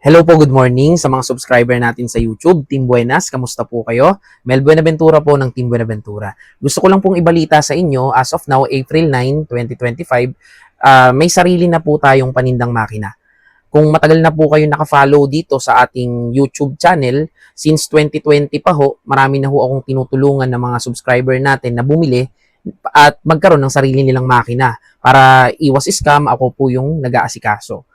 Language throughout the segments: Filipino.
Hello po, good morning sa mga subscriber natin sa YouTube. Team Buenas, kamusta po kayo? Mel Buenaventura po ng Team Buenaventura. Gusto ko lang pong ibalita sa inyo, as of now, April 9, 2025, ah, may sarili na po tayong panindang makina. Kung matagal na po kayo nakafollow dito sa ating YouTube channel, since 2020 pa ho, marami na ho akong tinutulungan ng mga subscriber natin na bumili at magkaroon ng sarili nilang makina para iwas scam, ako po yung nag-aasikaso.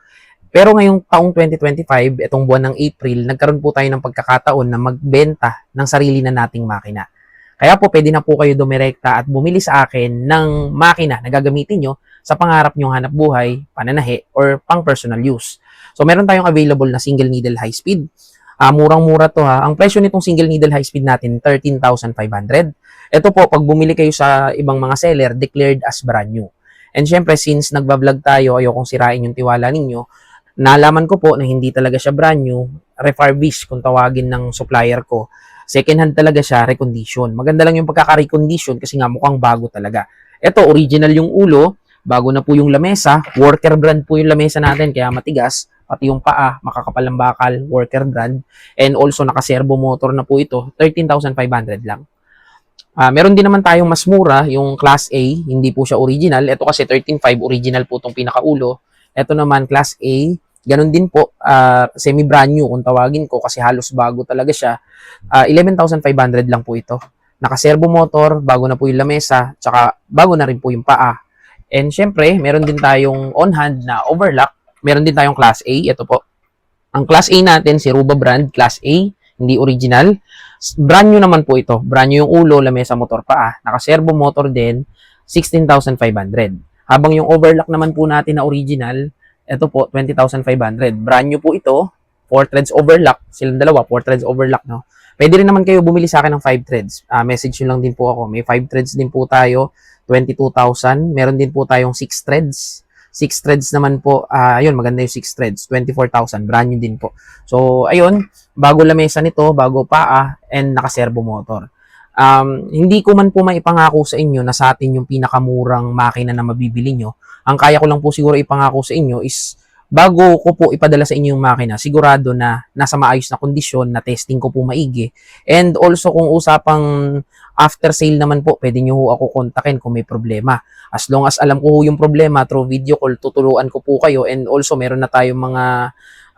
Pero ngayong taong 2025, itong buwan ng April, nagkaroon po tayo ng pagkakataon na magbenta ng sarili na nating makina. Kaya po pwede na po kayo dumirekta at bumili sa akin ng makina na gagamitin nyo sa pangarap nyong hanap buhay, pananahe, or pang personal use. So meron tayong available na single needle high speed. Ah, murang-mura to ha. Ang presyo nitong single needle high speed natin, 13,500. Ito po, pag bumili kayo sa ibang mga seller, declared as brand new. And syempre, since nagbablog tayo, ayokong sirain yung tiwala ninyo, nalaman ko po na hindi talaga siya brand new, refurbished kung tawagin ng supplier ko. Second hand talaga siya, recondition. Maganda lang yung pagkaka-recondition kasi nga mukhang bago talaga. Ito, original yung ulo, bago na po yung lamesa, worker brand po yung lamesa natin, kaya matigas, pati yung paa, makakapal ang bakal, worker brand, and also naka-servo motor na po ito, 13,500 lang. Ah, meron din naman tayong mas mura, yung Class A, hindi po siya original. Ito kasi 13.5 original po itong pinakaulo. Ito naman Class A, ganun din po, ah, semi brand new kung tawagin ko kasi halos bago talaga siya. Ah, 11,500 lang po ito. Naka-servo motor, bago na po yung lamesa, tsaka bago na rin po yung paa. And syempre, meron din tayong on-hand na overlock. Meron din tayong Class A, ito po. Ang Class A natin, si Ruba brand, Class A, hindi original. Brand new naman po ito. Brand new yung ulo, lamesa, motor paa. Naka-servo motor din, 16,500. Habang yung overlock naman po natin na original, ito po, 20,500. Brand new po ito, 4 threads overlock. Silang dalawa, 4 threads overlock, no? Pwede rin naman kayo bumili sa akin ng 5 threads. Ah, message nyo lang din po ako. May 5 threads din po tayo, 22,000. Meron din po tayong 6 threads. 6 threads naman po, ah, ayun, maganda yung 6 threads, 24,000, brand new din po. So, ayun, bago lamesa nito, bago paa, and naka-servo motor. Um, hindi ko man po maipangako sa inyo na sa atin yung pinakamurang makina na mabibili nyo. Ang kaya ko lang po siguro ipangako sa inyo is bago ko po ipadala sa inyo yung makina, sigurado na nasa maayos na kondisyon, na testing ko po maigi. And also kung usapang after sale naman po, pwede nyo ako kontakin kung may problema. As long as alam ko yung problema through video call, tutuluan ko po kayo. And also meron na tayong mga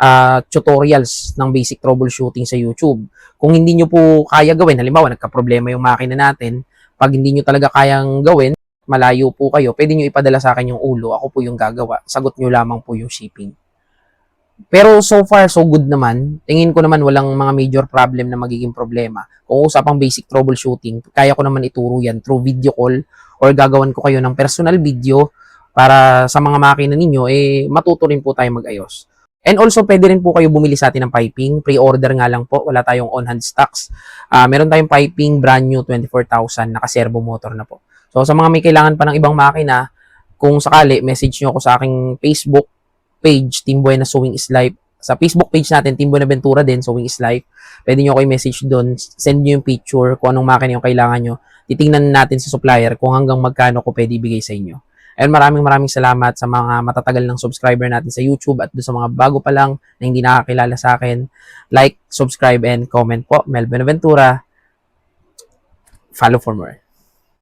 ah, tutorials ng basic troubleshooting sa YouTube. Kung hindi nyo po kaya gawin, halimbawa nagka-problema yung makina natin, pag hindi nyo talaga kayang gawin, malayo po kayo, pwede nyo ipadala sa akin yung ulo, ako po yung gagawa. Sagot nyo lamang po yung shipping. Pero so far, so good naman. Tingin ko naman walang mga major problem na magiging problema. Kung usapang basic troubleshooting, kaya ko naman ituro yan through video call or gagawan ko kayo ng personal video para sa mga makina ninyo, eh, matuto rin po tayo mag-ayos. And also, pwede rin po kayo bumili sa atin ng piping. Pre-order nga lang po. Wala tayong on-hand stocks. Ah, meron tayong piping, brand new, 24,000. Naka-servo motor na po. So, sa mga may kailangan pa ng ibang makina, kung sakali, message nyo ako sa aking Facebook page, Team Buena Sewing is Life. Sa Facebook page natin, Team Buenaventura din, Sewing is Life. Pwede nyo ako i-message doon. Send nyo yung picture kung anong makina yung kailangan nyo. Titingnan natin sa supplier kung hanggang magkano ko pwede ibigay sa inyo. And maraming maraming salamat sa mga matatagal ng subscriber natin sa YouTube at sa mga bago pa lang na hindi nakakilala sa akin. Like, subscribe, and comment po. Mel Benaventura. Follow for more.